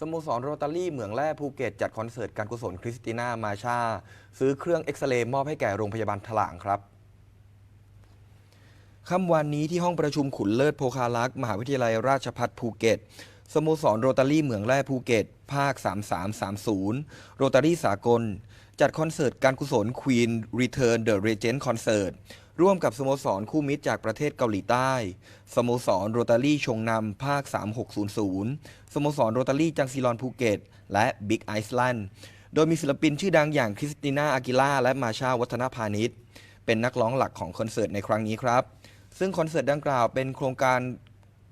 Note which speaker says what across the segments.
Speaker 1: สโมสรโรตารี่เหมืองแร่ภูเก็ตจัดคอนเสิร์ตการกุศลคริสติน่ามาชา ซื้อเครื่องเอ็กซเรย์มอบให้แก่โรงพยาบาลถลางครับค่ำวันนี้ที่ห้องประชุมขุนเลิศโพคาลักษ์มหาวิทยาลัยราชภัฏภูเก็ตสโมสรโรตารี่เหมืองแร่ภูเก็ต ภาค 3330 โรตารี่สากล จัดคอนเสิร์ตการกุศล Queen Return the Regent Concert ร่วมกับสโมสรคู่มิตรจากประเทศเกาหลีใต้ สโมสรโรตารี่ชงนำภาค 3600 สโมสรโรตารี่จังซีรอนภูเก็ต และบิ๊กไอซ์แลนด์ โดยมีศิลปินชื่อดังอย่างคริสติน่าอากิล่าและมาชาวัฒนพาณิชย์ เป็นนักร้องหลักของคอนเสิร์ตในครั้งนี้ครับ ซึ่งคอนเสิร์ตดังกล่าวเป็นโครงการ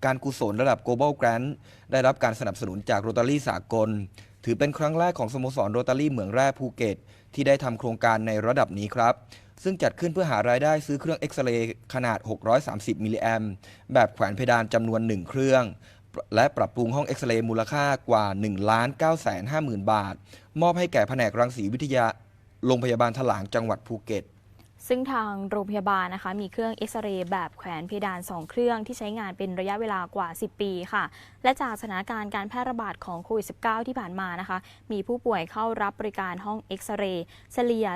Speaker 1: การกุศลระดับ global grant ได้รับการสนับสนุนจากโรตารี่สากล ถือเป็นครั้งแรกของสโมสรโรตารี่เหมืองแร่ภูเก็ต ที่ได้ทำโครงการในระดับนี้ครับ ซึ่งจัดขึ้นเพื่อหารายได้ซื้อเครื่องเอ็กซเรย์ขนาด 630 มิลลิแอมแบบแขวนเพดานจำนวน 1 เครื่อง และปรับปรุงห้องเอ็กซเรย์มูลค่ากว่า 1 9 5 0 0 0 0 บาท มอบให้แก่แผนกรังสีวิทยาโรงพยาบาลถลางจังหวัดภูเก็ต
Speaker 2: ซึ่งทางโรงพยาบาลนะคะมีเครื่องเอ็กซเรย์แบบแขวนเพดาน 2 เครื่องที่ใช้งานเป็นระยะเวลากว่า 10 ปีค่ะ และจากสถานการณ์การแพร่ระบาดของโควิด -19 ที่ผ่านมานะคะ มีผู้ป่วยเข้ารับบริการห้องเอ็กซเรย์เฉลี่ย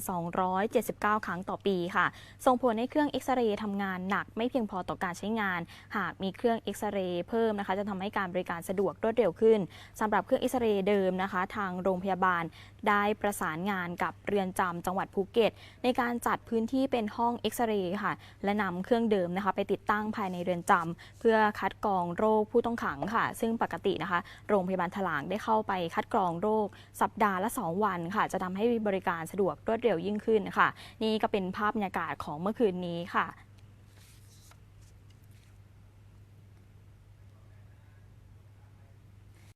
Speaker 2: 46,279 ครั้งต่อปีค่ะ ส่งผลให้เครื่องเอ็กซเรย์ทำงานหนักไม่เพียงพอต่อการใช้งาน หากมีเครื่องเอ็กซเรย์เพิ่มนะคะจะทำให้การบริการสะดวกรวดเร็วขึ้นสำหรับเครื่องเอ็กซเรย์เดิมนะคะ ทางโรงพยาบาลได้ประสานงานกับเรือนจำจังหวัดภูเก็ตในการจัดพื้นที่เป็นห้องเอ็กซเรย์ค่ะ และนำเครื่องเดิมนะคะ ไปติดตั้งภายในเรือนจำเพื่อคัดกรองโรคผู้ต้องขังค่ะ ซึ่งปกตินะคะ โรงพยาบาลถลางได้เข้าไปคัดกรองโรค สัปดาห์ละ 2 วันค่ะ จะทำให้บริการสะดวกรวดเร็วยิ่งขึ้นค่ะ นี่ก็เป็นภาพบรรยากาศของเมื่อคืนนี้ค่ะ